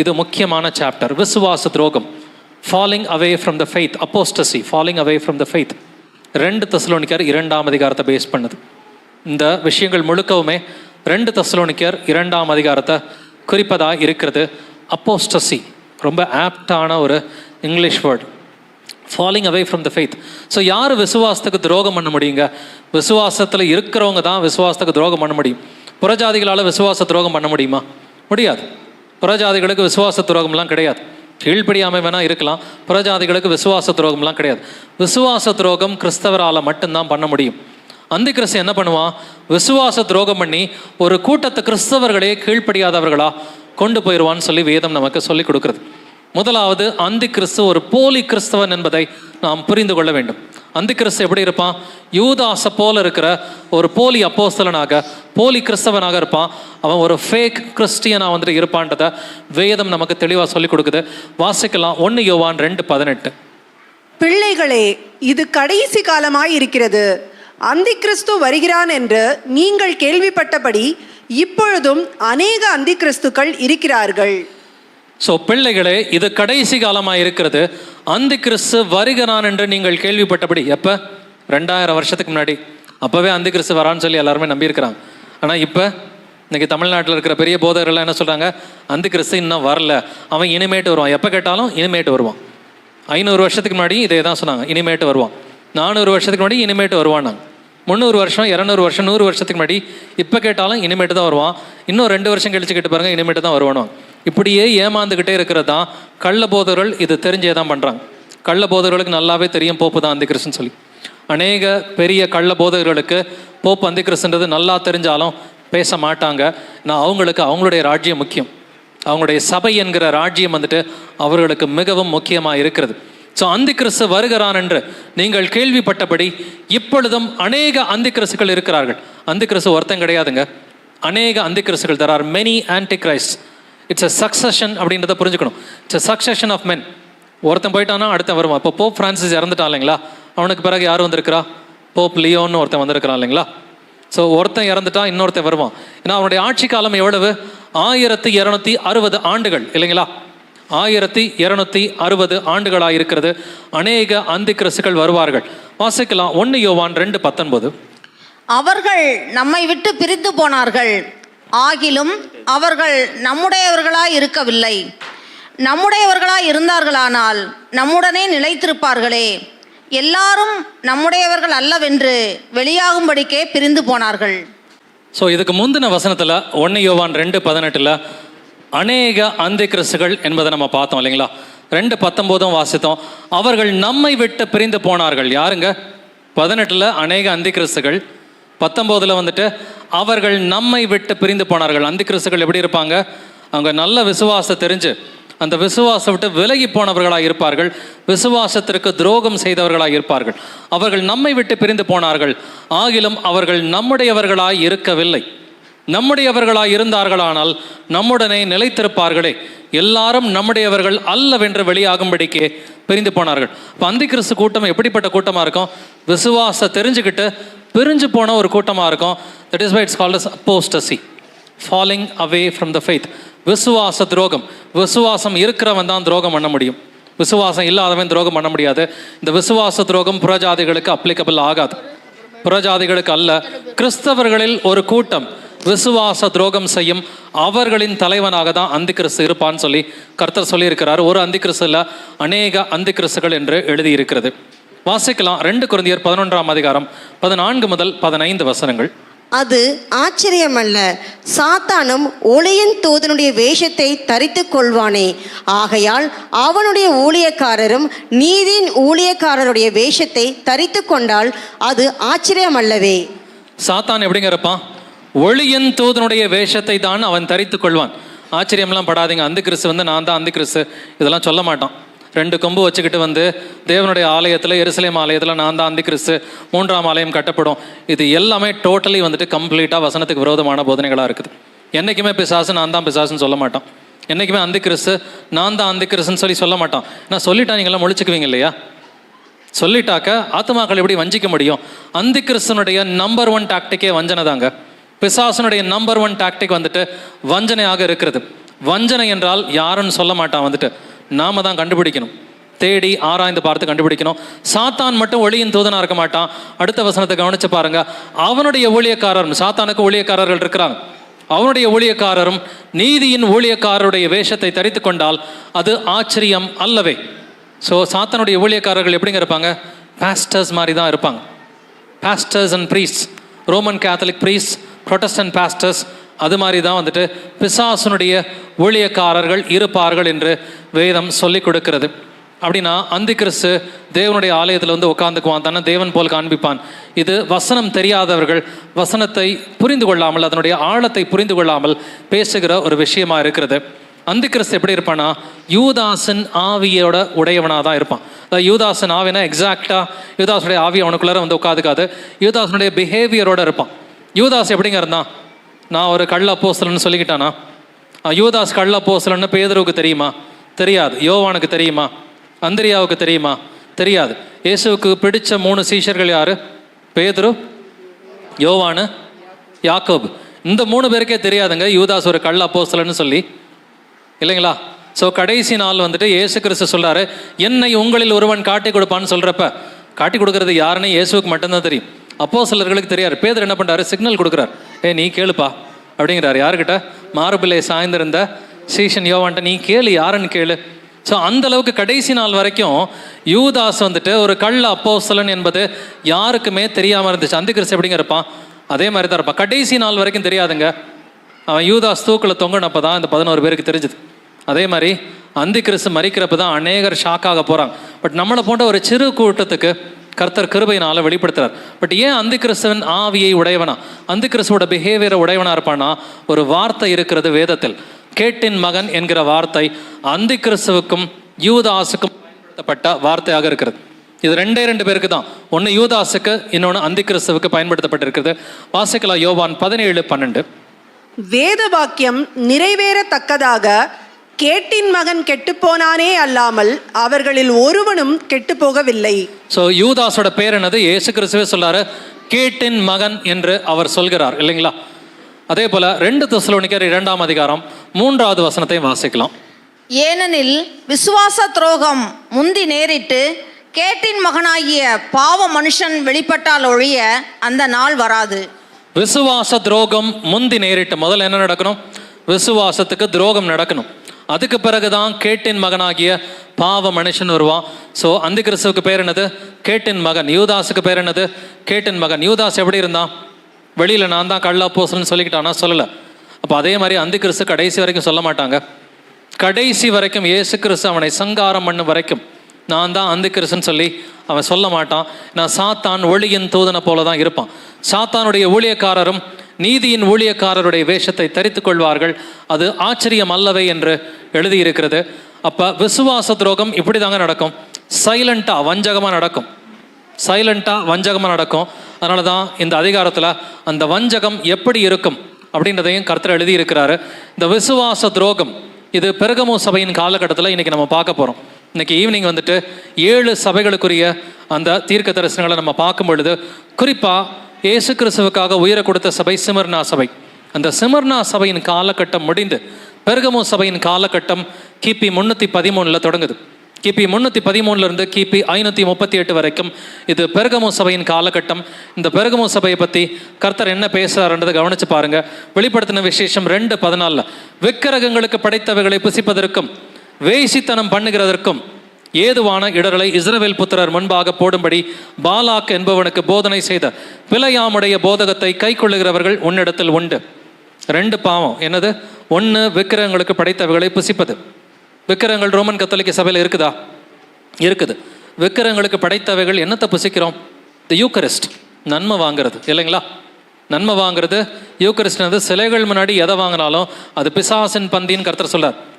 இது முக்கியமான சாப்டர் விசுவாச துரோகம். Falling away from the faith apostasy falling away from the faith ரெண்டு தெசலோனிக்கர் இரண்டாம் அதிகாரத்தை பேஸ் பண்ணுது. இந்த விஷயங்கள் முழுக்கவுமே ரெண்டு தசலோனிக்கர் இரண்டாம் அதிகாரத்தை குறிப்பதாக இருக்கிறது. அப்போஸ்டசி ரொம்ப ஆப்டான ஒரு English word falling away from the faith so யார் விசுவாசத்துக்கு துரோகம் பண்ண முடியுங்க? விசுவாசத்தில் இருக்கிறவங்க தான் விசுவாசத்துக்கு துரோகம் பண்ண முடியும். புறஜாதிகளால் விசுவாச துரோகம் பண்ண முடியுமா? முடியாது. புறஜாதிகளுக்கு விசுவாச துரோகம்லாம் கிடையாது. கீழ்ப்படியாமை வேணால் இருக்கலாம். புறஜாதிகளுக்கு விசுவாச துரோகம்லாம் கிடையாது. விசுவாச துரோகம் கிறிஸ்தவரால் மட்டும்தான் பண்ண முடியும். அந்த கிறிஸ்து என்ன பண்ணுவான்? விசுவாச துரோகம் பண்ணி ஒரு கூட்டத்தை கிறிஸ்தவர்களே கீழ்ப்படியாதவர்களா கொண்டு போயிடுவான்னு சொல்லி வேதம் நமக்கு சொல்லிக் கொடுக்குறது. முதலாவது அந்தி கிறிஸ்து ஒரு போலி கிறிஸ்தவன் என்பதை நாம் புரிந்து கொள்ள வேண்டும். அந்த கிறிஸ்து எப்படி இருப்பான்? யூதாசை போல இருக்கிற ஒரு போலி அப்போஸ்தலனாக போலி கிறிஸ்தவனாக இருப்பான். அவன் ஒரு ஃபேக் கிறிஸ்டியனாக வந்துட்டு இருப்பான்றதை வேதம் நமக்கு தெளிவாக சொல்லிக் கொடுக்குது. வாசிக்கலாம் ஒன்று யோவான் ரெண்டு பதினெட்டு. பிள்ளைகளே இது கடைசி காலமாய் இருக்கிறது. அந்திக்கிறிஸ்து வருகிறான் என்று நீங்கள் கேள்விப்பட்டபடி இப்பொழுதும் அநேக அந்தி கிறிஸ்துக்கள் இருக்கிறார்கள். ஸோ பிள்ளைகளே இது கடைசி காலமாக இருக்கிறது. அந்த கிறிஸ்து வருகிறான் என்று நீங்கள் கேள்விப்பட்டபடி எப்போ? ரெண்டாயிரம் வருஷத்துக்கு முன்னாடி. அப்போவே அந்த கிறிஸ்து வரான்னு சொல்லி எல்லாருமே நம்பியிருக்கிறாங்க. ஆனால் இப்போ இன்னைக்கு தமிழ்நாட்டில் இருக்கிற பெரிய போதகர்கள்லாம் என்ன சொல்கிறாங்க அந்த கிறிஸ்து இன்னும் வரல. அவன் இனிமேட்டு வருவான். எப்போ கேட்டாலும் இனிமேட்டு வருவான். ஐநூறு வருஷத்துக்கு முன்னாடி இதே தான் சொன்னாங்க. இனிமேட்டு வருவான். நானூறு வருஷத்துக்கு முன்னாடி இனிமேட்டு வருவான்னாங்க. முந்நூறு வருஷம் இரநூறு வருஷம் நூறு வருஷத்துக்கு முன்னாடி இப்போ கேட்டாலும் இனிமேட்டு தான் வருவான். இன்னும் ரெண்டு வருஷம் கழிச்சு கேட்டு பாருங்கள் இனிமேட்டு தான் வருவானோ இப்படியே ஏமாந்துக்கிட்டே இருக்கிறது தான் கள்ள போதர்கள் இது தெரிஞ்சே தான் பண்ணுறாங்க கள்ள போதர்களுக்கு நல்லாவே தெரியும் போப்பு தான் அந்த சொல்லி. அநேக பெரிய கள்ள போதகர்களுக்கு போப்பு அந்த நல்லா தெரிஞ்சாலும் பேச மாட்டாங்க. நான் அவங்களுக்கு அவங்களுடைய ராஜ்யம் முக்கியம். அவங்களுடைய சபை என்கிற ராஜ்யம் வந்துட்டு அவர்களுக்கு மிகவும் முக்கியமாக இருக்கிறது. ஸோ அந்தி கிறிஸ்து வருகிறான் என்று நீங்கள் கேள்விப்பட்டபடி இப்பொழுதும் அநேக அந்தி இருக்கிறார்கள். அந்தி கிறிஸ்து ஒருத்தன் கிடையாதுங்க. அநேக அந்தி கிறிஸ்துக்கள் there are many Antichrist it's a succession அப்படின்றத புரிஞ்சுக்கணும். It's a succession of men ஒருத்தன் போயிட்டானா அடுத்தன் வருவான். இப்போ போப் ஃப்ரான்சிஸ் இறந்துட்டான் இல்லைங்களா? அவனுக்கு பிறகு யார் வந்திருக்கிறா? போப் லியோன்னு ஒருத்தன் வந்திருக்கிறான் இல்லைங்களா? ஸோ ஒருத்தன் இறந்துட்டா இன்னொருத்தன் வருவான். ஏன்னா அவனுடைய ஆட்சி காலம் எவ்வளவு? ஆயிரத்தி இரநூத்தி அறுபது ஆண்டுகள் இல்லைங்களா? ஆயிரத்தி இரநூத்தி அறுபது ஆண்டுகளாக இருக்கிறது. அநேக அந்தி கிறிஸ்துக்கள் வருவார்கள். வாசிக்கலாம். ஒன்று யோவான் ரெண்டு பத்தொன்பது. அவர்கள் நம்மை விட்டு பிரிந்து போனார்கள். ஆகிலும் அவர்கள் நம்முடையவர்களாய் இருக்கவில்லை. நம்முடையவர்களாய் இருந்தார்களானால் நம்முடனே நிலைத்திருப்பார்களே. எல்லாரும் நம்முடையவர்கள் அல்லவென்று வெளியாகும்படிக்கே பிரிந்து போனார்கள். ஸோ இதுக்கு முந்தின வசனத்தில் ஒன்று யோவான் ரெண்டு பதினெட்டில் அநேக அந்தி கிறிஸ்துகள் என்பதை நம்ம பார்த்தோம் இல்லைங்களா? ரெண்டு பத்தொம்போதும் வாசித்தோம். அவர்கள் நம்மை விட்டு பிரிந்து போனார்கள். யாருங்க? பதினெட்டில் அநேக அந்தி கிறிஸ்துகள் பத்தொம்போதில் வந்துட்டு அவர்கள் நம்மை விட்டு பிரிந்து போனார்கள். அந்தி கிறிஸ்துகள் எப்படி இருப்பாங்க? அவங்க நல்ல விசுவாசம் தெரிஞ்சு அந்த விசுவாசம் விட்டு விலகி போனவர்களாக இருப்பார்கள். விசுவாசத்திற்கு துரோகம் செய்தவர்களாக இருப்பார்கள். அவர்கள் நம்மை விட்டு பிரிந்து போனார்கள். ஆகிலும் அவர்கள் நம்முடையவர்களாய் இருக்கவில்லை. நம்முடையவர்களாய் இருந்தார்களானால் நம்முடனே நிலைத்திருப்பார்களே. எல்லாரும் நம்முடையவர்கள் அல்லவென்று வெளியாகும்படிக்கே பிரிந்து போனார்கள். இப்போ அந்தி கிறிஸ்து கூட்டம் எப்படிப்பட்ட கூட்டமாக இருக்கும்? விசுவாச தெரிஞ்சுக்கிட்டு பிரிஞ்சு போன ஒரு கூட்டமாக இருக்கும். That is why it's called as apostasy falling away from the faith விசுவாச துரோகம். விசுவாசம் இருக்கிறவன் தான் துரோகம் பண்ண முடியும். விசுவாசம் இல்லாதவன் துரோகம் பண்ண முடியாது. இந்த விசுவாச துரோகம் புறஜாதிகளுக்கு அப்ளிகபிள் ஆகாது. புறஜாதிகளுக்கு அல்ல. கிறிஸ்தவர்களில் ஒரு கூட்டம். விசுவாச துரோகம் செய்யும் அவர்களின் தலைவனாக தான் அந்தி கிறிஸ்து இருப்பான்னு சொல்லி கர்த்தர் சொல்லியிருக்கிறார். ஒரு அந்தி கிறிஸ்துல அநேக அந்தி கிறிஸ்துகள் என்று எழுதியிருக்கிறது. வாசிக்கலாம் ரெண்டு குருந்தியர் பதினொன்றாம் அதிகாரம் பதினான்கு முதல் பதினைந்து வசனங்கள். அது ஆச்சரியமல்ல. சாத்தானும் ஒளியின் தூதனுடைய வேஷத்தை தரித்து கொள்வானே. ஆகையால் அவனுடைய ஊழியக்காரரும் நீதியின் ஊழியக்காரருடைய வேஷத்தை தரித்து கொண்டால் அது ஆச்சரியமல்லவே. சாத்தான் எப்படிங்க இருப்பான்? ஒளியின் தூதனுடைய வேஷத்தை தான் அவன் தரித்து கொள்வான். ஆச்சரியம்லாம் படாதீங்க. அந்த கிறிஸ்து வந்து நான் தான் அந்த கிறிஸ்து. இதெல்லாம் சொல்ல மாட்டான். ரெண்டு கொம்பு வச்சுக்கிட்டு வந்து தேவனுடைய ஆலயத்தில் எருசலேம் ஆலயத்தில் நான் தான் அந்த கிறிஸ்து. மூன்றாம் ஆலயம் கட்டப்படும். இது எல்லாமே டோட்டலி வந்துட்டு கம்ப்ளீட்டாக வசனத்துக்கு விரோதமான போதனைகளாக இருக்குது. என்றைக்குமே பிசாசு நான் தான் பிசாசுன்னு சொல்ல மாட்டான். என்றைக்குமே அந்த கிறிஸ்து நான் தான் அந்த கிறிஸ்துன்னு சொல்லி சொல்ல மாட்டான். நான் சொல்லிட்டா நீங்களாம் முழிச்சுக்குவீங்க இல்லையா? சொல்லிட்டாக்க ஆத்மாக்கள் எப்படி வஞ்சிக்க முடியும்? அந்த கிறிஸ்தனுடைய நம்பர் ஒன் டாக்டிக்கே வஞ்சனை தாங்க பிசாசனுடைய நம்பர் ஒன் டாக்டிக் வந்துட்டு வஞ்சனையாக இருக்கிறது. வஞ்சனை என்றால் யாருன்னு சொல்ல மாட்டான் வந்துட்டு. நாம தான் கண்டுபிடிக்கணும். தேடி ஆராய்ந்து பார்த்து கண்டுபிடிக்கணும். சாத்தான் மட்டும் ஒளியின் தூதனாக இருக்க மாட்டான். அடுத்த வசனத்தை கவனிச்சு பாருங்க. அவனுடைய ஊழியக்காரரும் சாத்தானுக்கு ஊழியக்காரர்கள் இருக்கிறாங்க. அவனுடைய ஊழியக்காரரும் நீதியின் ஊழியக்காரருடைய வேஷத்தை தரித்து கொண்டால் அது ஆச்சரியம் அல்லவே. ஸோ சாத்தானுடைய ஊழியக்காரர்கள் எப்படிங்க இருப்பாங்க? பாஸ்டர்ஸ் மாதிரி தான் இருப்பாங்க. Pastors and priest Roman Catholic priest Protestant pastors அது மாதிரி தான் வந்துட்டு பிசாசனுடைய ஊழியக்காரர்கள் இருப்பார்கள் என்று வேதம் சொல்லிக் கொடுக்கிறது. அப்படின்னா அந்தி கிறிஸ்து தேவனுடைய ஆலயத்தில் வந்து உட்காந்துக்குவான் தானே தேவன் போல் காண்பிப்பான். இது வசனம் தெரியாதவர்கள் வசனத்தை புரிந்து கொள்ளாமல் அதனுடைய ஆழத்தை புரிந்து கொள்ளாமல் பேசுகிற ஒரு விஷயமா இருக்கிறது. அந்தி கிறிஸ்து எப்படி இருப்பானா யூதாசன் ஆவியோட உடையவனாக தான் இருப்பான். அதாவது யூதாசன் ஆவினா எக்ஸாக்டாக யூதாசனுடைய ஆவி அவனுக்குள்ளார வந்து உட்காந்துக்காது யூதாசனுடைய பிஹேவியரோட இருப்பான். யூதாஸ் எப்படிங்க இருந்தான்? நான் ஒரு கள்ள போசலன்னு சொல்லிக்கிட்டானா? யூதாஸ் கள்ள போசலன்னு பேதுருவுக்கு தெரியுமா? தெரியாது. யோவானுக்கு தெரியுமா? அந்திரியாவுக்கு தெரியுமா? தெரியாது. இயேசுவுக்கு பிடித்த மூணு சீஷர்கள் யாரு? பேதுரு யோவானு யாக்கோபு. இந்த மூணு பேருக்கே தெரியாதுங்க. யூதாஸ் ஒரு கள்ள போசலன்னு சொல்லி. இல்லைங்களா? ஸோ கடைசி நாள் வந்துட்டு இயேசு கிறிஸ்து சொல்கிறாரு என்னை உங்களில் ஒருவன் காட்டி கொடுப்பான்னு சொல்கிறப்ப காட்டி கொடுக்கறது யாருன்னு இயேசுவுக்கு மட்டும்தான் தெரியும். அப்போ சிலர்களுக்கு தெரியாது. பேதர் என்ன பண்ணுறாரு சிக்னல் கொடுக்குறாரு. ஏ நீ கேளுப்பா அப்படிங்கிறாரு. யாருக்கிட்ட? மாறுபிள்ளை சாய்ந்திருந்த சீஷன் யோவான்ட்ட நீ கேளு யாருன்னு கேளு. ஸோ அந்த அளவுக்கு கடைசி நாள் வரைக்கும் யூதாஸ் வந்துட்டு ஒரு கள்ள அப்போசலன் என்பது யாருக்குமே தெரியாமல் இருந்துச்சு. அந்த கிறிஸ்து எப்படிங்க இருப்பான் அதே மாதிரி தான் இருப்பான் கடைசி நாள் வரைக்கும் தெரியாதுங்க. அவன் யூதாஸ் தூக்கில் தொங்கினப்போ தான் இந்த பதினோரு பேருக்கு தெரிஞ்சுது. அதே மாதிரி அந்தி கிறிஸ்து மறிக்கிறப்ப தான் அநேகர் ஷாக்காக போகிறாங்க பட் நம்மளை போன்ற ஒரு சிறு கூட்டத்துக்கு கர்த்தர் கிருபையினால் வெளிப்படுத்துறார். பட் ஏன் அந்த கிறிஸ்துவன் ஆவியை உடையவனா? அந்த கிறிஸ்துவோட பிஹேவியரை உடையவனா இருப்பானா? ஒரு வார்த்தை இருக்கிறது வேதத்தில். கேட்டின் மகன் என்கிற வார்த்தை அந்த கிறிஸ்துவுக்கும் யூதாசுக்கும் பயன்படுத்தப்பட்ட வார்த்தையாக இருக்கிறது. இது ரெண்டே ரெண்டு பேருக்கு தான். ஒன்று யூதாஸுக்கு இன்னொன்று அந்தி கிறிஸ்துவுக்கு பயன்படுத்தப்பட்டிருக்கிறது. வாசிக்கலாம் யோவான் பதினேழு பன்னெண்டு. வேத வாக்கியம் நிறைவேறத்தக்கதாக கேட்டின் மகன் கெட்டுப்போனானே அல்லாமல் அவர்களில் ஒருவனும் கெட்டுப்போகவில்லை. ஸோ யூதாஸோட பேர் என்னது? இயேசு கிறிஸ்துவே சொல்றாரு கேட்டின் மகன் என்று அவர் சொல்கிறார் இல்லைங்களா? அதே போல ரெண்டு தெசலோனிக்கர் இரண்டாம் அதிகாரம் மூன்றாவது வசனத்தை வாசிக்கலாம். ஏனெனில் விசுவாச துரோகம் முந்தி நேரிட்டு கேட்டின் மகனாகிய பாவ மனுஷன் வெளிப்பட்டால் ஒழிய அந்த நாள் வராது. விசுவாச துரோகம் முந்தி நேரிட்டு முதல்ல என்ன நடக்கணும்? விசுவாசத்துக்கு துரோகம் நடக்கணும். அதுக்கு பிறகுதான் கேட்டின் மகனாகிய பாவ மனுஷன் வருவான். ஸோ அந்த கிறிஸ்துவுக்கு பேர் என்னது? கேட்டின் மகன். யூதாஸுக்கு பேர் என்னது? கேட்டின் மகன். யூதாஸ் எப்படி இருந்தான்? வெளியில் நான் தான் கள்ள போசல்னு சொல்லிக்கிட்டானா. சொல்லலை. அப்போ அதே மாதிரி அந்த கிறிஸ்து கடைசி வரைக்கும் சொல்ல மாட்டாங்க. கடைசி வரைக்கும் இயேசு கிறிஸ்து அவனை சங்காரம் பண்ணும் வரைக்கும் நான் தான் அந்த கிறிஸ்துன்னு சொல்லி அவன் சொல்ல மாட்டான். நான் சாத்தான் ஒளியின் தூதனை போல தான் இருப்பான். சாத்தானுடைய ஊழியக்காரரும் நீதியின் ஊழியக்காரருடைய வேஷத்தை தரித்து கொள்வார்கள். அது ஆச்சரியம் அல்லவே என்று எழுதியிருக்கிறது. அப்போ விசுவாச துரோகம் இப்படி தாங்க நடக்கும். சைலண்ட்டாக வஞ்சகமாக நடக்கும். சைலண்ட்டாக வஞ்சகமாக நடக்கும். அதனால தான் இந்த அதிகாரத்தில் அந்த வஞ்சகம் எப்படி இருக்கும் அப்படின்றதையும் கருத்தில் எழுதியிருக்கிறாரு. இந்த விசுவாச துரோகம் இது பெருகமோ சபையின் காலகட்டத்தில் இன்றைக்கி நம்ம பார்க்க போகிறோம் இன்றைக்கி ஈவினிங் வந்துட்டு ஏழு சபைகளுக்குரிய அந்த தீர்க்க தரிசனங்களை நம்ம பார்க்கும் பொழுது குறிப்பாக இயேசு கிறிஸ்துவுக்காக உயிரை கொடுத்த சபை சிமர்னா சபை. அந்த சிமர்னா சபையின் காலகட்டம் முடிந்து பெருகமோ சபையின் காலகட்டம் கிபி முன்னூற்றி பதிமூணில் தொடங்குது. கிபி முன்னூற்றி பதிமூணுலேருந்து கிபி ஐநூற்றி முப்பத்தி எட்டு வரைக்கும் இது பெருகமோ சபையின் காலகட்டம். இந்த பெருகமோ சபையை பற்றி கர்த்தர் என்ன பேசுகிறாருன்றதை கவனித்து பாருங்கள் வெளிப்படுத்தின விசேஷம் ரெண்டு பதினாலில். விக்கிரகங்களுக்கு படைத்தவைகளை புசிப்பதற்கும் வேசித்தனம் பண்ணுகிறதற்கும் ஏதுவான இடர்களை இஸ்ரவேல் புத்திரர் முன்பாக போடும்படி பாலாக் என்பவனுக்கு போதனை செய்த பிழையாமுடைய போதகத்தை கைக்கொள்ளுகிறவர்கள் உன்னிடத்தில் உண்டு. ரெண்டு பாவம். என்னது? ஒன்று விக்கிரகங்களுக்கு படைத்தவைகளை புசிப்பது. விக்கிரகங்கள் ரோமன் கத்தோலிக்க சபையில் இருக்குதா? இருக்குது. விக்கிரகங்களுக்கு படைத்தவைகள் என்னத்தை புசிக்கிறோம்? தி யூக்கரிஸ்ட் நன்மை வாங்குறது. இல்லைங்களா? நன்மை வாங்குறது. யூக்கரிஸ்ட்னது சிலைகள் முன்னாடி எதை வாங்கினாலும் அது பிசாசின் பந்தின்னு கருத்தர் சொல்கிறார்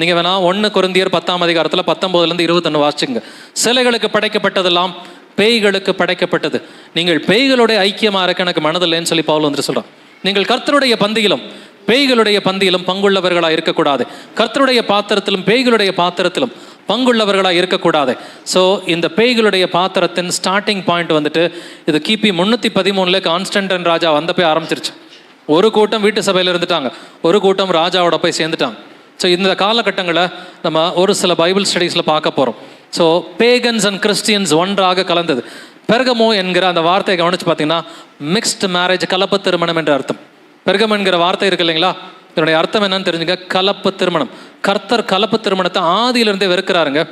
நீங்கள் வேணா ஒன்று குருந்தியர் பத்தாம் அதிகாரத்தில் பத்தொம்போதுலேருந்து இருபத்தொன்று வாசிச்சுங்க. சிலைகளுக்கு படைக்கப்பட்டதெல்லாம் பேய்களுக்கு படைக்கப்பட்டது. நீங்கள் பேய்களுடைய ஐக்கியமாக இருக்க எனக்கு மனதில்லைன்னு சொல்லி பவுல் வந்துட்டு சொல்கிறான் நீங்கள் கர்த்தருடைய பந்தியிலும் பேய்களுடைய பந்தியிலும் பங்குள்ளவர்களாக இருக்கக்கூடாது. கர்த்தருடைய பாத்திரத்திலும் பேய்களுடைய பாத்திரத்திலும் பங்குள்ளவர்களாக இருக்கக்கூடாது. ஸோ இந்த பேய்களுடைய பாத்திரத்தின் ஸ்டார்டிங் பாயிண்ட் வந்துட்டு இது கிபி முந்நூற்றி பதிமூணில் கான்ஸ்டன்டன் ராஜா வந்த போய் ஆரம்பிச்சிருச்சு. ஒரு கூட்டம் வீட்டு சபையில் இருந்துட்டாங்க. ஒரு கூட்டம் ராஜாவோட போய் சேர்ந்துட்டாங்க. ஸோ இந்த காலகட்டங்களை நம்ம ஒரு சில பைபிள் ஸ்டடீஸில் பார்க்க போகிறோம் ஸோ பேகன்ஸ் அண்ட் கிறிஸ்டியன்ஸ் ஒன்றாக கலந்தது. பெருகமோ என்கிற அந்த வார்த்தையை கவனிச்சு பார்த்தீங்கன்னா மிக்ஸ்டு மேரேஜ் கலப்பு திருமணம் என்ற அர்த்தம். பெருகம் என்கிற வார்த்தை இருக்கு இல்லைங்களா? இதனுடைய அர்த்தம் என்னன்னு தெரிஞ்சுங்க கலப்பு திருமணம். கர்த்தர் கலப்பு திருமணத்தை ஆதியிலிருந்தே வெறுக்கிறாருங்க.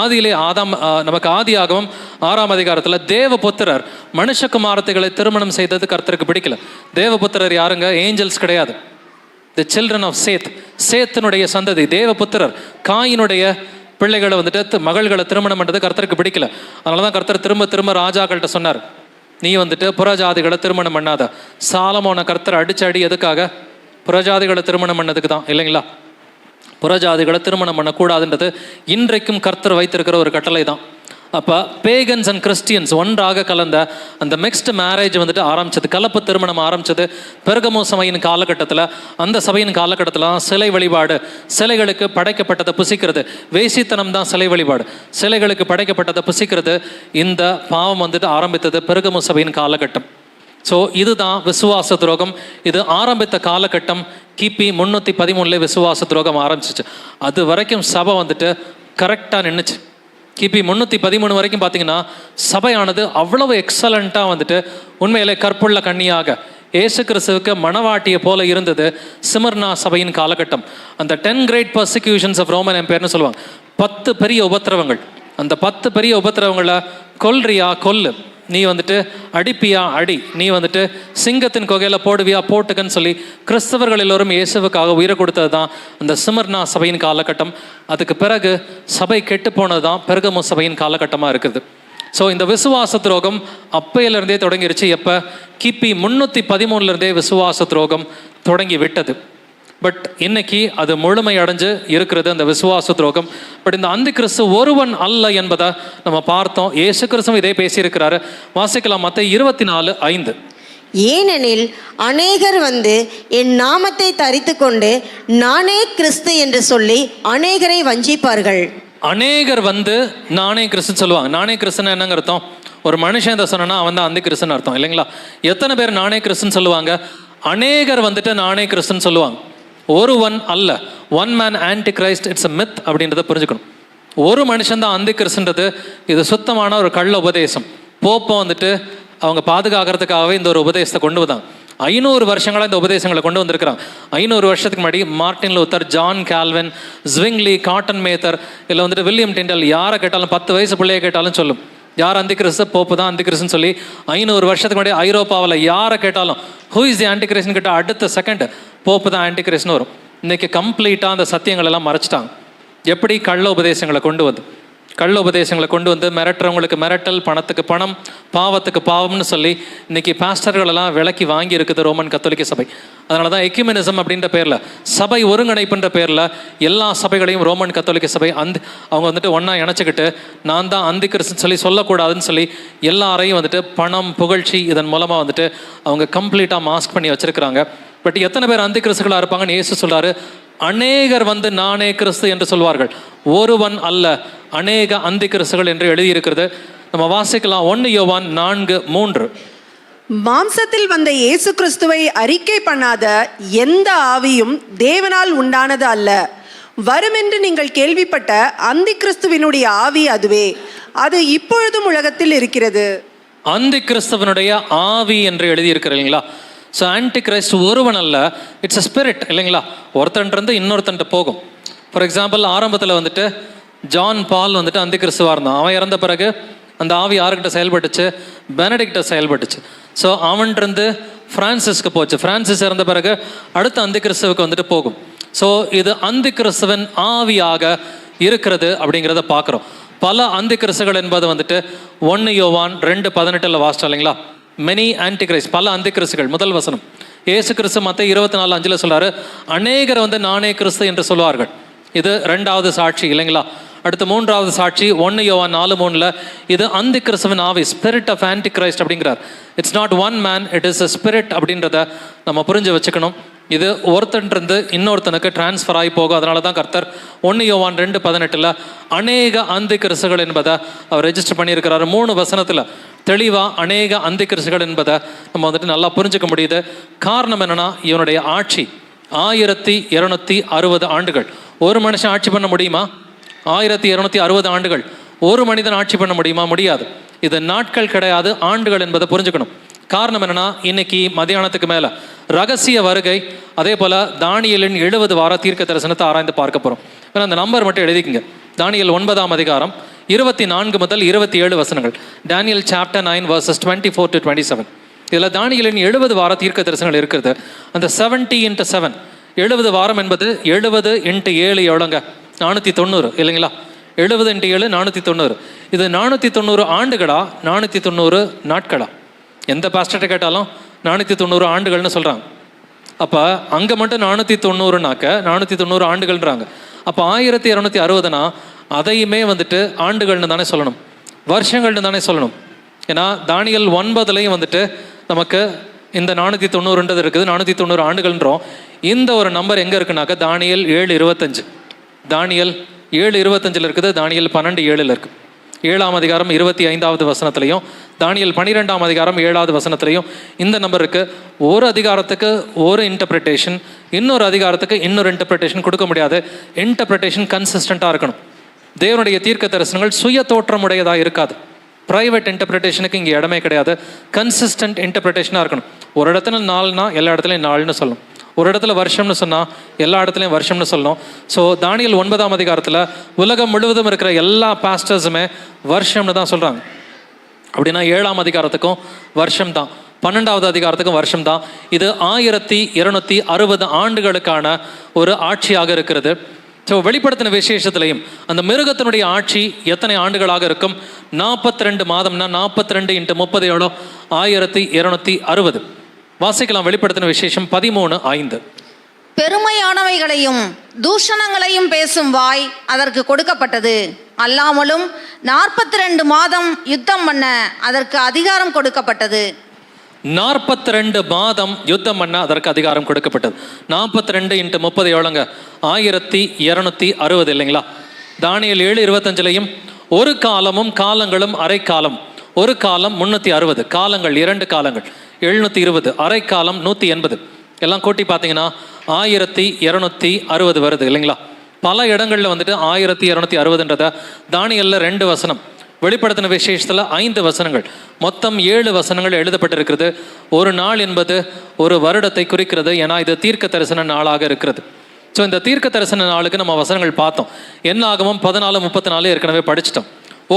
ஆதியிலே ஆதாம் நமக்கு ஆதியாகவும் ஆறாம் அதிகாரத்தில் தேவபுத்திரர் மனுஷகுமாரத்தைகளை திருமணம் செய்தது கர்த்தருக்கு பிடிக்கல. தேவபுத்திரர் யாருங்க? ஏஞ்சல்ஸ் கிடையாது. தி சில்ட்ரன் ஆஃப் சேத் சேத்தனுடைய சந்ததி தேவபுத்திரர் காயினுடைய பிள்ளைகளை வந்துட்டு மகள்களை திருமணம் பண்ணுறது கர்த்தருக்கு பிடிக்கல. அதனால தான் கர்த்தர் திரும்ப திரும்ப ராஜாக்கள்கிட்ட சொன்னார். நீ வந்துட்டு புறஜாதிகளை திருமணம் பண்ணாத. சாலமோன கர்த்தர் அடிச்ச அடி எதுக்காக? புறஜாதிகளை திருமணம் பண்ணதுக்கு தான் இல்லைங்களா? புறஜாதிகளை திருமணம் பண்ணக்கூடாதுன்றது இன்றைக்கும் கர்த்தர் வைத்திருக்கிற ஒரு கட்டளை தான். அப்போ பேகன்ஸ் அண்ட் கிறிஸ்டியன்ஸ் ஒன்றாக கலந்த அந்த மிக்ஸ்டு மேரேஜ் வந்துட்டு ஆரம்பிச்சது. கலப்பு திருமணம் ஆரம்பிச்சது. பெருகமோ சபையின் காலகட்டத்தில் அந்த சபையின் காலகட்டத்தில் சிலை வழிபாடு சிலைகளுக்கு படைக்கப்பட்டதை புசிக்கிறது. வேசித்தனம் தான் சிலை வழிபாடு. சிலைகளுக்கு படைக்கப்பட்டதை புசிக்கிறது. இந்த பாவம் வந்துட்டு ஆரம்பித்தது பெருகமோ சபையின் காலகட்டம். ஸோ இதுதான் விசுவாச துரோகம். இது ஆரம்பித்த காலகட்டம். கிபி முந்நூற்றி பதிமூணுல விசுவாச துரோகம் ஆரம்பிச்சிச்சு. அது வரைக்கும் சபை வந்துட்டு கரெக்டாக நின்றுச்சு கிபி முந்நூற்றி பதிமூணு வரைக்கும் பார்த்தீங்கன்னா சபையானது அவ்வளவு எக்ஸலண்ட்டாக வந்துட்டு உண்மையிலே கற்புள்ள கண்ணியாக ஏசு கிறிஸ்துவுக்கு மணவாட்டியை போல இருந்தது சிமர்னா சபையின் காலகட்டம். அந்த ten great persecutions of Roman எம்பையர்னு சொல்லுவாங்க. பத்து பெரிய உபத்திரவங்கள். அந்த பத்து பெரிய உபத்திரவங்களை கொல்றியா கொல்லு. நீ வந்துட்டு அடிப்பியா? அடி. நீ வந்துட்டு சிங்கத்தின் கொகையில் போடுவியா? போட்டுக்கன்னு சொல்லி கிறிஸ்தவர்கள் எல்லோரும் இயேசுவுக்காக உயிரை கொடுத்தது தான் அந்த சிமர்னா சபையின் காலகட்டம். அதுக்கு பிறகு சபை கெட்டு போனது தான் பெருகமு சபையின் காலகட்டமாக இருக்குது. ஸோ இந்த விசுவாச துரோகம் அப்பையிலிருந்தே தொடங்கிருச்சு. எப்போ? கிபி முந்நூற்றி பதிமூணுலேருந்தே விசுவாச துரோகம் தொடங்கி விட்டது. பட் இன்னைக்கு அது முழுமை அடைஞ்சு இருக்கிறது அந்த விசுவாச துரோகம். பட் இந்த அந்தி கிறிஸ்து ஒருவன் அல்ல என்பதை நம்ம பார்த்தோம். இயேசு கிறிஸ்துவும் இதே பேசியிருக்கிறாரு. வாசிக்கலாம் மற்ற இருபத்தி நாலு ஐந்து. ஏனெனில் அநேகர் வந்து என் நாமத்தை தரித்து கொண்டு நானே கிறிஸ்து என்று சொல்லி அநேகரை வஞ்சிப்பார்கள். அநேகர் வந்து நானே கிறிஸ்துன்னு சொல்லுவாங்க. நானே கிறிஸ்துன்னு என்னங்க அர்த்தம்? ஒரு மனுஷன் இதை சொன்னா அவன் தான் அந்தி கிறிஸ்துன்னு அர்த்தம். இல்லைங்களா? எத்தனை பேர் நானே கிறிஸ்துன்னு சொல்லுவாங்க? அநேகர் வந்துட்டு நானே கிறிஸ்துன்னு சொல்லுவாங்க. ஒருவன் அல்ல. One man Antichrist it's a myth அப்படின்றத புரிஞ்சுக்கணும். ஒரு மனுஷன் தான் அந்தி கிறிஸ்துன்றது இது சுத்தமான ஒரு கள்ள உபதேசம். போப்போ வந்துட்டு அவங்க பாதுகாக்கிறதுக்காகவே இந்த ஒரு உபதேசத்தை கொண்டு வந்தாங்க ஐநூறு வருஷங்களாக இந்த உபதேசங்களை கொண்டு வந்திருக்கிறாங்க ஐநூறு வருஷத்துக்கு முன்னாடி Martin Luther John Calvin Zwingli Cotton Mather இல்லை வந்துட்டு வில்லியம் டிண்டல் யாரை கேட்டாலும் பத்து வயசு பிள்ளைய கேட்டாலும் சொல்லும். யார் அந்தி கிறிஸ்து போப்பு தான் அந்தி கிறிஸ்துன்னு சொல்லி ஐநூறு வருஷத்துக்கு முன்னாடி ஐரோப்பாவில் யாரை கேட்டாலும் who is the Antichrist அடுத்த செகண்ட் போப்பு தான் ஆன்டி வரும். இன்றைக்கி கம்ப்ளீட்டாக அந்த சத்தியங்கள் எல்லாம் மறைச்சிட்டாங்க. எப்படி கள்ள உபதேசங்களை கொண்டு வந்து கள்ள உபதேசங்களை கொண்டு வந்து மிரட்டுறவங்களுக்கு மிரட்டல் பணத்துக்கு பணம் பாவத்துக்கு பாவம்னு சொல்லி இன்னைக்கு பாஸ்டர்களெல்லாம் விலக்கி வாங்கி இருக்குது ரோமன் கத்தோலிக்க சபை. அதனால தான் எக்யூமெனிசம் அப்படின்ற பேரில் சபை ஒருங்கிணைப்புன்ற பேரில் எல்லா சபைகளையும் ரோமன் கத்தோலிக்க சபை அந்த அவங்க வந்துட்டு ஒன்றா இணைச்சிக்கிட்டு நான் தான் அந்தி கிறிஸ்துன்னு சொல்லி சொல்லக்கூடாதுன்னு சொல்லி எல்லாரையும் வந்துட்டு பணம் புகழ்ச்சி இதன் மூலமாக வந்துட்டு அவங்க கம்ப்ளீட்டாக மாஸ்க் பண்ணி வச்சுருக்கிறாங்க. பட் எத்தனை பேர் அந்தி கிறிஸ்துகளாக இருப்பாங்கன்னு இயேசு சொல்கிறாரு அநேகர் வந்து நானே கிறிஸ்து என்று சொல்வார்கள். ஒருவன் அல்ல அநேக அந்தி கிறிஸ்துகள் என்று எழுதியிருக்கிறது. நம்ம வாசிக்கலாம் ஒன்று யோவான் நான்கு மூன்று. மாம்சத்தில் வந்த இயேசு கிறிஸ்துவை அறிக்கை பண்ணாத எந்த ஆவியும் தேவனால் உண்டானது அல்ல. வருமென்று நீங்கள் கேள்விப்பட்ட அந்தி கிறிஸ்துவினுடைய ஆவி அதுவே. அது இப்பொழுதும் உலகத்தில் இருக்கிறது. அந்தி கிறிஸ்தவனுடைய ஆவி என்று எழுதியிருக்கிற இல்லைங்களா ஸோ ஆன்டி கிரைஸ்ட் ஒருவன் அல்ல. இட்ஸ் அ ஸ்பிரிட் இல்லைங்களா? ஒருத்தன்றது இன்னொருத்தன்ட்டு போகும். ஃபார் எக்ஸாம்பிள் ஆரம்பத்தில் வந்துட்டு ஜான் பால் வந்துட்டு அந்த கிறிஸ்துவாக இருந்தான். அவன் இறந்த பிறகு அந்த ஆவி யாருக்கிட்ட செயல்பட்டுச்சு? பெனடிக்ட செயல்பட்டுச்சு. ஸோ அவன்கிட்ட ஃப்ரான்சிஸ்க்கு போச்சு. ஃப்ரான்சிஸ் இறந்த பிறகு அடுத்த அந்த கிறிஸ்துவுக்கு வந்துட்டு போகும். ஸோ இது அந்த கிறிஸ்துவன் ஆவியாக இருக்கிறது அப்படிங்கிறத பார்க்குறோம். பல அந்த கிறிஸ்துகள் என்பது வந்துட்டு ஒன்று யோவான் ரெண்டு பதினெட்டில் வாசிச்சோம் இல்லைங்களா? மெனி ஆன்டிகிரைஸ் பல அந்தி கிறிஸ்துகள் முதல் வசனம். ஏசு கிறிஸ்து மற்ற இருபத்தி நாலு அஞ்சில் சொல்கிறாரு அநேகர் வந்து நானே கிறிஸ்து என்று சொல்வார்கள் இது ரெண்டாவது சாட்சி இல்லைங்களா? அடுத்து மூன்றாவது சாட்சி ஒன்று யோவா நாலு மூணில் இது அந்தி கிறிஸ்துவின் ஆவி ஸ்பிரிட் ஆஃப் ஆன்டி கிரைஸ்ட் அப்படிங்கிறார். It's not one man it is a spirit அப்படின்றத நம்ம புரிஞ்சு வச்சுக்கணும். இது ஒருத்தன்றது இன்னொருத்தனுக்கு டிரான்ஸ்ஃபர் ஆகி போகும். அதனால தான் கர்த்தர் ஒன்று யோவான் ரெண்டு பதினெட்டில் அநேக அந்தி என்பதை அவர் ரெஜிஸ்டர் பண்ணியிருக்கிறாரு. மூணு வசனத்தில் தெளிவாக அநேக அந்தி என்பதை நம்ம வந்துட்டு நல்லா புரிஞ்சுக்க முடியுது. காரணம் என்னென்னா இவனுடைய ஆட்சி ஆயிரத்தி இரநூத்தி அறுபது ஆண்டுகள். ஒரு மனுஷன் ஆட்சி பண்ண முடியுமா? ஆயிரத்தி இரநூத்தி அறுபது ஆண்டுகள். ஒரு மனிதன் ஆட்சி பண்ண முடியுமா? முடியாது. இது நாட்கள் கிடையாது ஆண்டுகள் என்பதை புரிஞ்சுக்கணும். காரணம் என்னன்னா இன்னைக்கு மதியானத்துக்கு மேல ரகசிய வருகை அதே போல தானியலின் எழுபது வார தீர்க்க தரிசனத்தை ஆராய்ந்து பார்க்க போறோம். ஏன்னா அந்த நம்பர் மட்டும் எழுதிக்கங்க. தானியல் ஒன்பதாம் அதிகாரம் இருபத்தி நான்கு முதல் இருபத்தி ஏழு வசனங்கள். Daniel chapter nine verses twenty four to twenty seven இதில் தானியலின் எழுபது வார தீர்க்க தரிசனங்கள் இருக்கிறது. அந்த செவன்டி இன்ட்டு செவன் எழுபது வாரம் என்பது எழுபது இன்ட்டு ஏழு எவ்வளோங்க? நானூற்றி தொண்ணூறு இல்லைங்களா? எழுபது இன்ட்டு ஏழு நானூற்றி தொண்ணூறு. இது நானூற்றி தொண்ணூறு ஆண்டுகளா நானூற்றி தொண்ணூறு நாட்களா? எந்த பாஸ்டர்கிட்ட கேட்டாலும் நானூற்றி தொண்ணூறு ஆண்டுகள்னு சொல்கிறாங்க அப்போ அங்கே மட்டும் நானூற்றி தொண்ணூறுனாக்க நானூற்றி தொண்ணூறு ஆண்டுகள்ன்றாங்க. அப்போ ஆயிரத்தி இரநூத்தி அறுபதுனா அதையுமே வந்துட்டு ஆண்டுகள்னு தானே சொல்லணும். வருஷங்கள்னு தானே சொல்லணும். ஏன்னா தானியல் ஒன்பதுலையும் வந்துட்டு நமக்கு இந்த நானூற்றி தொண்ணூறுன்றது இருக்குது. நானூற்றி தொண்ணூறு ஆண்டுகள்ன்றோம். இந்த ஒரு நம்பர் எங்கே இருக்குனாக்கா தானியல் ஏழு இருபத்தஞ்சு. தானியல் ஏழு இருபத்தஞ்சில் இருக்குது. தானியல் பன்னெண்டு ஏழில் இருக்குது ஏழாம் அதிகாரம் இருபத்தி ஐந்தாவது வசனத்துலையும் தானியல் பனிரெண்டாம் அதிகாரம் ஏழாவது வசனத்திலையும் இந்த நம்பர் ஒரு அதிகாரத்துக்கு ஒரு இன்டர்பிரிட்டேஷன் இன்னொரு அதிகாரத்துக்கு இன்னொரு இன்டர்பிரிட்டேஷன் கொடுக்க முடியாது. இன்டர்பிரிட்டேஷன் கன்சிஸ்டண்ட்டாக இருக்கணும். தேவனுடைய தீர்க்க தரிசனங்கள் சுய தோற்றமுடையதாக இருக்காது ப்ரைவேட் இன்டர்பிரிட்டேஷனுக்கு இங்கே இடமே கிடையாது. கன்சிஸ்டன்ட் இன்டர்பிரிட்டேஷனாக இருக்கணும். ஒரு இடத்துல நாள்னா எல்லா இடத்துலையும் நாள்னு சொல்லணும் ஒரு இடத்துல வருஷம்னு சொன்னால் எல்லா இடத்துலையும் வருஷம்னு சொல்லணும் ஸோ தானியல் ஒன்பதாம் அதிகாரத்தில் உலகம் முழுவதும் இருக்கிற எல்லா பாஸ்டர்ஸுமே வருஷம்னு தான் சொல்கிறாங்க அப்படின்னா ஏழாம் அதிகாரத்துக்கும் வருஷம் தான் பன்னெண்டாவது அதிகாரத்துக்கும் வருஷம் தான் இது ஆயிரத்தி இருநூத்தி அறுபது ஆண்டுகளுக்கான ஒரு ஆட்சியாக இருக்கிறது. ஸோ வெளிப்படுத்தின விசேஷத்திலையும் அந்த மிருகத்தினுடைய ஆட்சி எத்தனை ஆண்டுகளாக இருக்கும்? நாற்பத்தி ரெண்டு மாதம்னா நாற்பத்தி ரெண்டு இன்ட்டு முப்பது எவ்வளோ? ஆயிரத்தி இருநூத்தி அறுபது. வாசிக்கலாம் வெளிப்படுத்தின விசேஷம் பதிமூணு ஐந்து. பெருமையானவைகளையும் தூஷணங்களையும் பேசும் வாய் அதற்கு கொடுக்கப்பட்டது. அல்லாமலும் நாற்பத்தி ரெண்டு மாதம் யுத்தம் பண்ண அதற்கு அதிகாரம் கொடுக்கப்பட்டது. நாற்பத்தி ரெண்டு மாதம் யுத்தம் பண்ண அதற்கு அதிகாரம் கொடுக்கப்பட்டது. நாற்பத்தி ரெண்டு இன்ட்டு முப்பது எவ்வளோங்க? ஆயிரத்தி இரநூத்தி அறுபது இல்லைங்களா? தானியல் ஏழு இருபத்தஞ்சிலையும் ஒரு காலமும் காலங்களும் அரை காலம். ஒரு காலம் முந்நூற்றி அறுபது காலங்கள் இரண்டு காலங்கள். எழுநூற்றி இருபது அரை காலம் நூற்றி எண்பது. எல்லாம் கூட்டி பார்த்தீங்கன்னா ஆயிரத்தி இரநூத்தி அறுபது வருது இல்லைங்களா? பல இடங்களில் வந்துட்டு ஆயிரத்தி இரநூத்தி அறுபதுன்றத தானியல்ல ரெண்டு வசனம் வெளிப்படுத்தின விசேஷத்தில் ஐந்து வசனங்கள். மொத்தம் ஏழு வசனங்கள் எழுதப்பட்டிருக்கிறது. ஒரு நாள் என்பது ஒரு வருடத்தை குறிக்கிறது ஏன்னா இது தீர்க்க தரிசன நாளாக இருக்கிறது. ஸோ இந்த தீர்க்க தரிசன நாளுக்கு நம்ம வசனங்கள் பார்த்தோம். என்ன ஆகமும் பதினாலு முப்பத்தி நாலு ஏற்கனவே படிச்சிட்டோம்.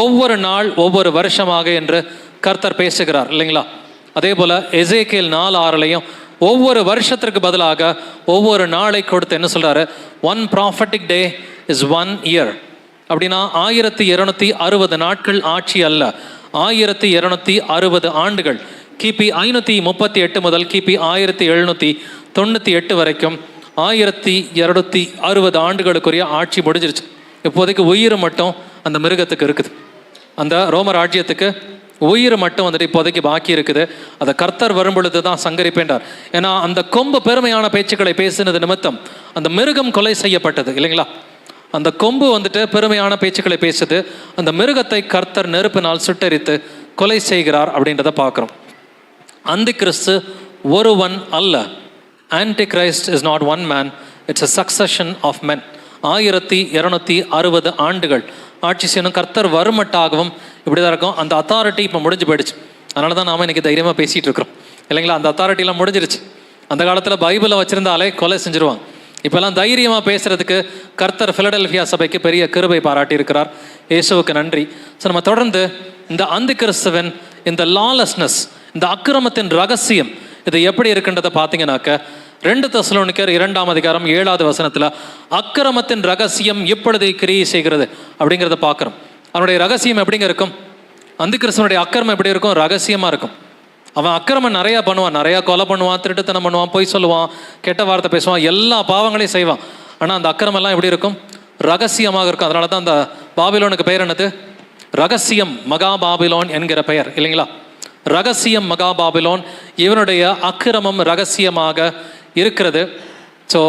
ஒவ்வொரு நாள் ஒவ்வொரு வருஷமாக என்று கர்த்தர் பேசுகிறார் இல்லைங்களா? அதே போல் எசேக்கியல் நாலு ஆறுலையும் ஒவ்வொரு வருஷத்திற்கு பதிலாக ஒவ்வொரு நாளை கொடுத்து என்ன சொல்கிறாரு one prophetic day is one year அப்படின்னா ஆயிரத்தி இருநூத்தி அறுபது நாட்கள் ஆட்சி அல்ல. ஆயிரத்தி இருநூத்தி அறுபது ஆண்டுகள். கிபி ஐநூற்றி முப்பத்தி எட்டு முதல் கிபி ஆயிரத்தி எழுநூற்றி தொண்ணூற்றி எட்டு வரைக்கும் ஆயிரத்தி இரநூத்தி அறுபது ஆண்டுகளுக்குரிய ஆட்சி முடிஞ்சிருச்சு. இப்போதைக்கு உயிர் மட்டும் அந்த மிருகத்துக்கு இருக்குது. அந்த ரோம ராஜ்யத்துக்கு உயிர் மட்டும் வந்துட்டு இப்போதைக்கு பாக்கி இருக்குது. அதை கர்த்தர் வரும் பொழுது தான் சங்கரிப்பேன்றார். ஏன்னா அந்த கொம்பு பெருமையான பேச்சுக்களை பேசினது நிமித்தம் அந்த மிருகம் கொலை செய்யப்பட்டது இல்லைங்களா? அந்த கொம்பு வந்துட்டு பெருமையான பேச்சுக்களை பேசுது. அந்த மிருகத்தை கர்த்தர் நெருப்பினால் சுட்டரித்து கொலை செய்கிறார் அப்படின்றத பார்க்குறோம். அந்த கிறிஸ்து ஒருவன் அல்ல. Antichrist is not one man it's a succession of men ஆயிரத்தி இரநூத்தி அறுபது ஆண்டுகள். ஆட்சி செய்யணும். கர்த்தர் வருமட்டாகவும் இப்படி தான் இருக்கும். அந்த அத்தாரிட்டி இப்போ முடிஞ்சு போயிடுச்சு. அதனால தான் நாம இன்றைக்கி தைரியமாக பேசிகிட்டு இருக்கிறோம். இல்லைங்களா? அந்த அத்தாரிட்டிலாம் முடிஞ்சிருச்சு. அந்த காலத்தில் பைபிளை வச்சுருந்தாலே கொலை செஞ்சுருவாங்க. இப்போல்லாம் தைரியமாக பேசுகிறதுக்கு கர்த்தர் ஃபிலடெல்ஃபியா சபைக்கு பெரிய கிருபை பாராட்டி இருக்கிறார் இயேசுவுக்கு நன்றி. ஸோ நம்ம தொடர்ந்து இந்த அந்து கிறிஸ்துவன் இந்த லாலஸ்னஸ் இந்த அக்கிரமத்தின் ரகசியம் இது எப்படி இருக்குன்றதை பார்த்தீங்கன்னாக்க ரெண்டு தசலோனிக்கர் இரண்டாம் அதிகாரம் ஏழாவது வசனத்தில் அக்கிரமத்தின் ரகசியம் எப்பொழுது கிரியை செய்கிறது அப்படிங்கிறத பார்க்குறோம். அவனுடைய ரகசியம் எப்படிங்க இருக்கும்? அந்த கிருஷ்ணனுடைய அக்கிரமம் எப்படி இருக்கும்? ரகசியமாக இருக்கும். அவன் அக்கிரமம் நிறையா பண்ணுவான். நிறையா கொலை பண்ணுவான் திருட்டுத்தனம் பண்ணுவான் பொய் சொல்லுவான் கெட்ட வார்த்தை பேசுவான் எல்லா பாவங்களையும் செய்வான். ஆனால் அந்த அக்கிரமம் எல்லாம் எப்படி இருக்கும்? ரகசியமாக இருக்கும். அதனால தான் அந்த பாபிலோனுக்கு பெயர் என்னது? ரகசியம் மகா பாபிலோன் என்கிற பெயர் இல்லைங்களா? ரகசியம் மகா பாபிலோன் இவனுடைய அக்கிரமம் ரகசியமாக இருக்கிறது. ஸோ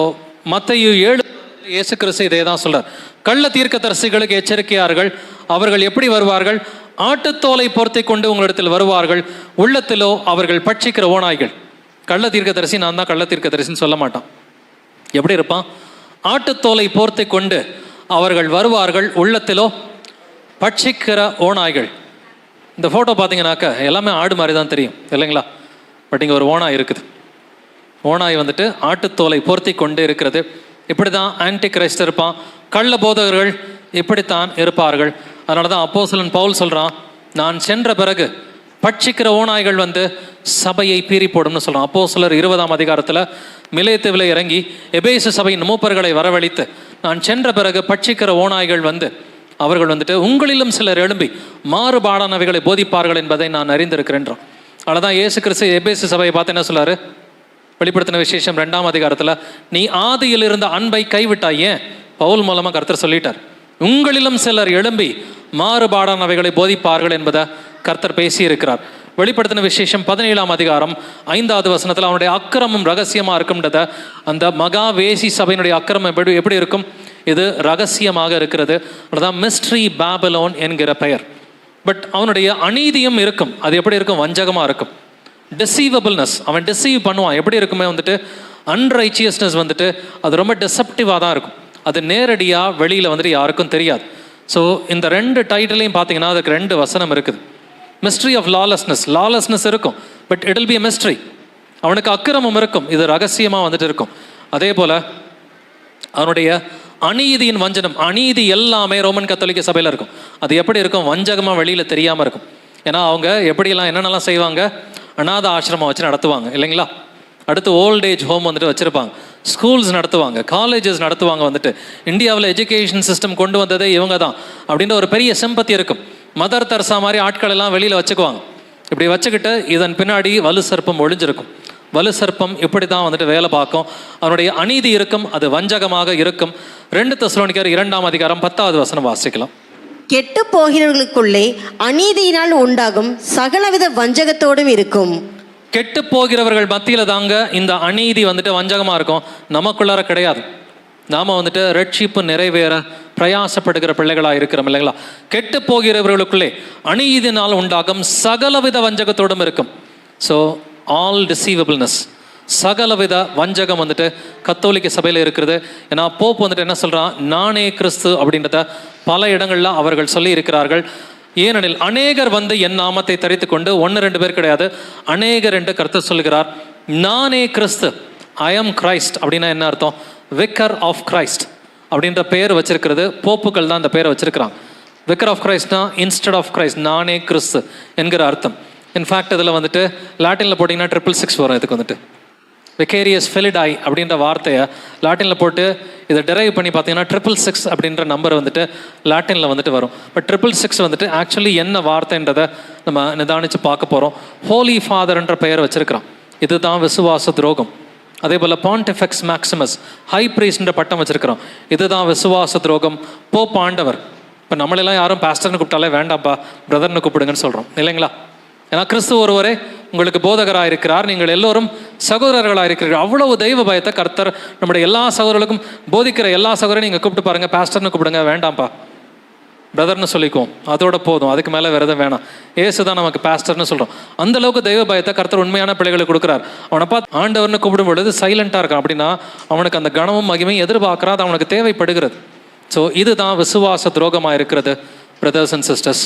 மற்ற ஏழு இயேசு கிறிஸ்து இதே தான் சொல்றார். கள்ள தீர்க்கதரிசிகளுக்கு எச்சரிக்கையார்கள் அவர்கள் எப்படி வருவார்கள்? ஆட்டுத்தோலை பொருத்தி கொண்டு உங்களிடத்தில் வருவார்கள் உள்ளத்திலோ அவர்கள் பட்சிக்கிற ஓநாய்கள். கள்ள தீர்க்கதரிசி நான் தான் கள்ள தீர்க்கதரிசின்னு சொல்ல மாட்டான். எப்படி இருப்பான்? ஆட்டுத்தோலை போர்த்தி கொண்டு அவர்கள் வருவார்கள் உள்ளத்திலோ பட்சிக்கிற ஓநாய்கள். இந்த ஃபோட்டோ பார்த்தீங்கன்னாக்க எல்லாமே ஆடு மாதிரி தான் தெரியும் இல்லைங்களா? பட் இங்கே ஒரு ஓனாய் இருக்குது. ஓனாய் வந்துட்டு ஆட்டுத்தோலை போர்த்தி கொண்டு இருக்கிறது. இப்படி தான் ஆன்டி கிரைஸ்ட் இருப்பான். கள்ள போதகர்கள் இப்படித்தான் இருப்பார்கள். அதனால தான் அப்போசலன் பவுல் சொல்கிறான் நான் சென்ற பிறகு பட்சிக்கிற ஓநாய்கள் வந்து சபையை பீறி போடும்னு சொல்கிறான் அப்போ சிலர் இருபதாம் அதிகாரத்தில் மிலேத்துவில் இறங்கி எபேசு சபையின் மூப்பர்களை வரவழைத்து நான் சென்ற பிறகு பட்சிக்கிற ஓநாய்கள் வந்து அவர்கள் வந்துட்டு உங்களிலும் சிலர் எழும்பி மாறுபாடானவைகளை போதிப்பார்கள் என்பதை நான் அறிந்திருக்கிறேன்றான் அதனால இயேசு கிறிஸ்து எபேசு சபையை பார்த்து என்ன சொல்லாரு? வெளிப்படுத்தின விசேஷம் ரெண்டாம் அதிகாரத்தில் நீ ஆதியில் இருந்த அன்பை கைவிட்டாய் ஏன்? பவுல் மூலமாக கர்த்தர் சொல்லிட்டார். உங்களிலும் சிலர் எழும்பி மாறுபாடானவைகளை போதிப்பார்கள் என்பதை கர்த்தர் பேசியிருக்கிறார். வெளிப்படுத்தின விசேஷம் பதினேழாம் அதிகாரம் ஐந்தாவது வசனத்தில் அவனுடைய அக்கிரமம் ரகசியமாக இருக்கும்ன்றத அந்த மகா வேசி சபையினுடைய அக்கிரமம் எப்படி எப்படி இருக்கும்? இது ரகசியமாக இருக்கிறது. அதுதான் மிஸ்ட்ரி பேபலோன் என்கிற பெயர். பட் அவனுடைய அநீதியும் இருக்கும். அது எப்படி இருக்கும்? வஞ்சகமாக இருக்கும். டிசீவபிள்னஸ் அவன் டிசீவ் பண்ணுவான். எப்படி இருக்குமே வந்துட்டு அன்ரைச்சியஸ்னஸ் வந்துட்டு அது ரொம்ப டிசப்டிவாக தான் இருக்கும். அது நேரடியாக வெளியில் வந்துட்டு யாருக்கும் தெரியாது. ஸோ இந்த ரெண்டு டைட்டிலையும் பார்த்தீங்கன்னா அதுக்கு ரெண்டு வசனம் இருக்குது. மிஸ்ட்ரி ஆஃப் லாலெஸ்னஸ் லாலெஸ்னஸ் இருக்கும். But it will be mystery அவனுக்கு அக்கிரமம் இருக்கும். இது ரகசியமாக வந்துட்டு இருக்கும். அதே போல் அவனுடைய அநீதியின் வஞ்சனம். அநீதி எல்லாமே ரோமன் கத்தோலிக்க சபையில் இருக்கும். அது எப்படி இருக்கும்? வஞ்சகமாக வெளியில் தெரியாமல் இருக்கும். ஏன்னா அவங்க எப்படியெல்லாம் என்னென்னலாம் செய்வாங்க? அநாத ஆசிரமம் வச்சு நடத்துவாங்க இல்லைங்களா? அடுத்து ஓல்ட் ஏஜ் ஹோம் வந்துட்டு வச்சுருப்பாங்க. ஸ்கூல்ஸ் நடத்துவாங்க காலேஜஸ் நடத்துவாங்க வந்துட்டு. இந்தியாவில் எஜுகேஷன் சிஸ்டம் கொண்டு வந்ததே இவங்க தான் அப்படின்ற ஒரு பெரிய சிம்பத்தி இருக்கும். மதர் தர்சா மாதிரி ஆட்கள் எல்லாம் வெளியில் வச்சுக்குவாங்க. இப்படி வச்சுக்கிட்டு இதன் பின்னாடி வலு சர்ப்பம் ஒழிஞ்சிருக்கும். வலு சர்ப்பம் இப்படி தான் வந்துட்டு வேலை பார்க்கும். அவனுடைய அநீதி இருக்கும் அது வஞ்சகமாக இருக்கும். ரெண்டு தசுலோனிக்கார் இரண்டாம் அதிகாரம் பத்தாவது வசனம் வாசிக்கலாம். கெட்டு போகிறவர்களுக்குள்ளே அநீதியினால் உண்டாகும் சகலவித வஞ்சகத்தோடும் இருக்கும். கெட்டு போகிறவர்கள் மத்தியில் தாங்க இந்த அநீதி வந்துட்டு வஞ்சகமாக இருக்கும். நமக்குள்ளார கிடையாது. நாம் வந்துட்டு ரட்சிப்பு நிறைவேற பிரயாசப்படுகிற பிள்ளைகளாக இருக்கிறோம் இல்லைங்களா? கெட்டு போகிறவர்களுக்குள்ளே அநீதினால் உண்டாகும் சகலவித வஞ்சகத்தோடும் இருக்கும். ஸோ ஆல் டிசீவபிள்னஸ் சகலவித வஞ்சகம் வந்துட்டு கத்தோலிக்க சபையில் இருக்கிறது. ஏன்னா போப் வந்துட்டு என்ன சொல்கிறான் நானே கிறிஸ்து அப்படின்றத பல இடங்களில் அவர்கள் சொல்லி இருக்கிறார்கள் ஏனெனில் அநேகர் வந்து என் நாமத்தை தரித்து கொண்டு ஒன்று ரெண்டு பேர் கிடையாது. அநேகர் என்று கருத்து சொல்கிறார் நானே கிறிஸ்து ஐ எம் கிரைஸ்ட் அப்படின்னா என்ன அர்த்தம்? விக்கர் ஆஃப் கிரைஸ்ட் அப்படின்ற பெயர் வச்சிருக்கிறது. போப்புகள் தான் அந்த பெயரை வச்சிருக்கிறான். விக்கர் ஆஃப் கிரைஸ்ட்னா இன்ஸ்டட் ஆஃப் கிரைஸ்ட் நானே கிறிஸ்து என்கிற அர்த்தம். இன்ஃபேக்ட் இதில் வந்துட்டு லாட்டினில் போட்டிங்கன்னா ட்ரிபிள் சிக்ஸ் வரும் இதுக்கு வந்துட்டு. விகேரியஸ் ஃபெலிடாய் அப்படின்ற வார்த்தையை லாட்டினில் போட்டு இதை டெரைவ் பண்ணி பார்த்தீங்கன்னா ட்ரிபிள் சிக்ஸ் அப்படின்ற நம்பர் வந்துட்டு லாட்டினில் வந்துட்டு வரும். பட் ட்ரிபிள் சிக்ஸ் வந்துட்டு ஆக்சுவலி என்ன வார்த்தைன்றதை நம்ம நிதானித்து பார்க்க போகிறோம் ஹோலி ஃபாதர்ன்ற பெயர் வச்சுருக்கிறோம் இதுதான் விசுவாச துரோகம். அதே போல் பாண்டிஃபெக்ஸ் மேக்சிமஸ் ஹை பிரீஸ்ன்ற பட்டம் வச்சுருக்கிறோம் இதுதான் விசுவாச துரோகம். போ பாண்டவர் இப்போ நம்மளெல்லாம் யாரும் பாஸ்டர்னு கூப்பிட்டாலே வேண்டாம்ப்பா பிரதர்னு கூப்பிடுங்கன்னு சொல்கிறோம் இல்லைங்களா? ஏன்னா கிறிஸ்து ஒருவரே உங்களுக்கு போதகராக இருக்கிறார் நீங்கள் எல்லோரும் சகோதரர்களாக இருக்கிறீர்கள் அவ்வளவு தெய்வ பயத்தை கர்த்தர் நம்முடைய எல்லா சகோதரர்களுக்கும் போதிக்கிற எல்லா சகோதரையும் நீங்கள் கூப்பிட்டு பாருங்கள் பாஸ்டர்னு கூப்பிடுங்க. வேண்டாம்ப்பா. பிரதர்னு சொல்லிக்குவோம். அதோட போதும். அதுக்கு மேலே வேறு எதுவும் வேணாம். ஏசு தான் நமக்கு பாஸ்டர்னு சொல்கிறோம் அந்த அளவுக்கு தெய்வ பயத்தை கர்த்தர் உண்மையான பிள்ளைகளுக்கு கொடுக்குறார். அவனை பார்த்து ஆண்டவர்னு கூப்பிடும் பொழுது சைலண்ட்டாக இருக்கான். அப்படின்னா அவனுக்கு அந்த கனமும் மகிமையும் எதிர்பார்க்குறா அது அவனுக்கு தேவைப்படுகிறது. ஸோ இதுதான் விசுவாச துரோகமாக இருக்கிறது பிரதர்ஸ் அண்ட் சிஸ்டர்ஸ்